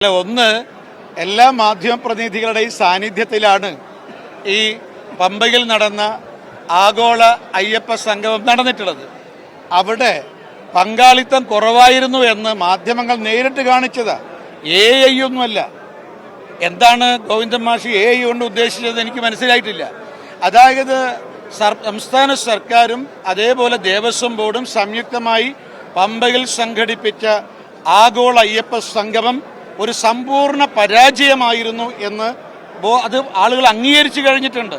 അല്ല ഒന്ന് എല്ലാ മാധ്യമ മാധ്യമപ്രതിനിധികളുടെയും സാന്നിധ്യത്തിലാണ് ഈ പമ്പയിൽ നടന്ന ആഗോള അയ്യപ്പ സംഗമം നടന്നിട്ടുള്ളത്. അവിടെ പങ്കാളിത്തം കുറവായിരുന്നു എന്ന് മാധ്യമങ്ങൾ നേരിട്ട് കാണിച്ചതാ. എ ഐ ഒന്നുമല്ല എന്താണ് ഗോവിന്ദൻ മാഷി എ ഐ കൊണ്ട് ഉദ്ദേശിച്ചത് എനിക്ക് മനസ്സിലായിട്ടില്ല. അതായത് സംസ്ഥാന സർക്കാരും അതേപോലെ ദേവസ്വം ബോർഡും സംയുക്തമായി പമ്പയിൽ സംഘടിപ്പിച്ച ആഗോള അയ്യപ്പ സംഗമം ഒരു സമ്പൂർണ പരാജയമായിരുന്നു എന്ന് അത് ആളുകൾ അംഗീകരിച്ചു കഴിഞ്ഞിട്ടുണ്ട്.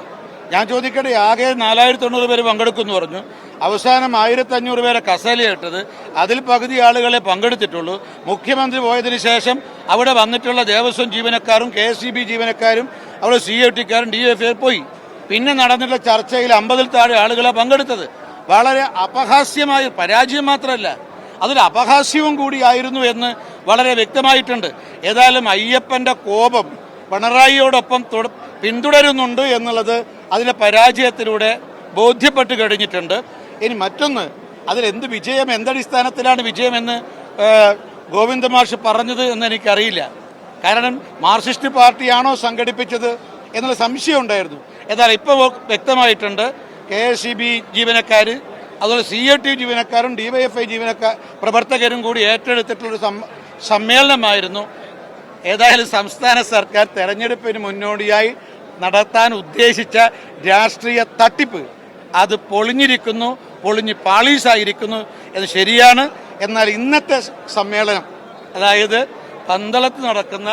ഞാൻ ചോദിക്കട്ടെ ആകെ നാലായിരത്തി തൊണ്ണൂറ് പേര് പങ്കെടുക്കുമെന്ന് പറഞ്ഞു. അവസാനം ആയിരത്തി അഞ്ഞൂറ് പേരെ കസേലയിട്ടത് അതിൽ പകുതി ആളുകളെ പങ്കെടുത്തിട്ടുള്ളൂ. മുഖ്യമന്ത്രി പോയതിനു ശേഷം അവിടെ വന്നിട്ടുള്ള ദേവസ്വം ജീവനക്കാരും കെ എസ് ജീവനക്കാരും അവിടെ സി എ ടിക്കാരും ഡി എഫ് പോയി. പിന്നെ നടന്നിട്ടുള്ള ചർച്ചയിൽ അമ്പതിൽ താഴെ ആളുകളെ പങ്കെടുത്തത്. വളരെ അപഹാസ്യമായ പരാജയം മാത്രമല്ല. അതൊരു അപഹാസ്യവും കൂടിയായിരുന്നു എന്ന് വളരെ വ്യക്തമായിട്ടുണ്ട്. ഏതായാലും അയ്യപ്പന്റെ കോപം പിണറായിയോടൊപ്പം പിന്തുടരുന്നുണ്ട് എന്നുള്ളത് അതിലെ പരാജയത്തിലൂടെ ബോധ്യപ്പെട്ട് കഴിഞ്ഞിട്ടുണ്ട്. ഇനി മറ്റൊന്ന് അതിലെന്ത് വിജയം എന്തടിസ്ഥാനത്തിലാണ് വിജയമെന്ന് ഗോവിന്ദ മാഷ് പറഞ്ഞത് എന്ന് എനിക്കറിയില്ല. കാരണം മാർക്സിസ്റ്റ് പാർട്ടിയാണോ സംഘടിപ്പിച്ചത് എന്നുള്ള സംശയം ഉണ്ടായിരുന്നു. എന്നാൽ ഇപ്പോൾ വ്യക്തമായിട്ടുണ്ട് കെ എസ് സി ബി ജീവനക്കാർ അതുപോലെ സി എ ടി ജീവനക്കാരും ഡിവൈഎഫ്ഐ ജീവനക്കാർ പ്രവർത്തകരും കൂടി ഏറ്റെടുത്തിട്ടുള്ളൊരു സം- സമ്മേളനമായിരുന്നു. ഏതായാലും സംസ്ഥാന സർക്കാർ തെരഞ്ഞെടുപ്പിന് മുന്നോടിയായി നടത്താൻ ഉദ്ദേശിച്ച രാഷ്ട്രീയ തട്ടിപ്പ് അത് പൊളിഞ്ഞിരിക്കുന്നു പൊളിഞ്ഞ് പാളീസായിരിക്കുന്നു എന്ന് ശരിയാണ്. എന്നാൽ ഇന്നത്തെ സമ്മേളനം അതായത് പന്തളത്ത് നടക്കുന്ന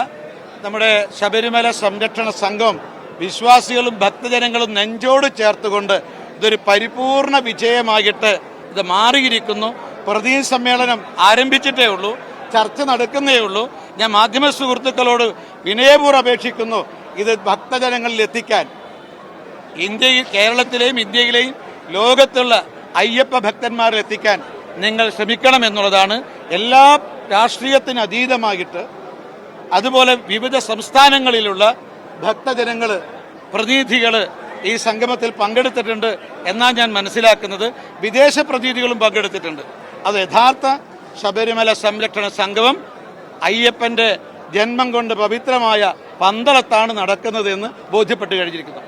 നമ്മുടെ ശബരിമല സംരക്ഷണ സംഘം വിശ്വാസികളും ഭക്തജനങ്ങളും നെഞ്ചോട് ചേർത്തുകൊണ്ട് ഇതൊരു പരിപൂർണ വിജയമായിട്ട് ഇത് മാറിയിരിക്കുന്നു. പ്രതിനിധി സമ്മേളനം ആരംഭിച്ചിട്ടേ ഉള്ളൂ ചർച്ച നടക്കുന്നേ ഉള്ളൂ. ഞാൻ മാധ്യമ സുഹൃത്തുക്കളോട് വിനയപൂർവം അപേക്ഷിക്കുന്നു ഇത് ഭക്തജനങ്ങളിൽ എത്തിക്കാൻ. ഇന്ത്യയിൽ കേരളത്തിലെയും ഇന്ത്യയിലെയും ലോകത്തുള്ള അയ്യപ്പ ഭക്തന്മാരിൽ എത്തിക്കാൻ നിങ്ങൾ ശ്രമിക്കണം എന്നുള്ളതാണ്. എല്ലാ രാഷ്ട്രീയത്തിന് അതീതമായിട്ട് അതുപോലെ വിവിധ സംസ്ഥാനങ്ങളിലുള്ള ഭക്തജനങ്ങൾ പ്രതിനിധികൾ ഈ സംഗമത്തിൽ പങ്കെടുത്തിട്ടുണ്ട് എന്നാണ് ഞാൻ മനസ്സിലാക്കുന്നത്. വിദേശ പ്രതിനിധികളും പങ്കെടുത്തിട്ടുണ്ട്. അത് യഥാർത്ഥ ശബരിമല സംരക്ഷണ സംഗമം അയ്യപ്പന്റെ ജന്മം കൊണ്ട് പവിത്രമായ പന്തളത്താണ് നടക്കുന്നത് എന്ന് ബോധ്യപ്പെട്ട് കഴിഞ്ഞിരിക്കുന്നു.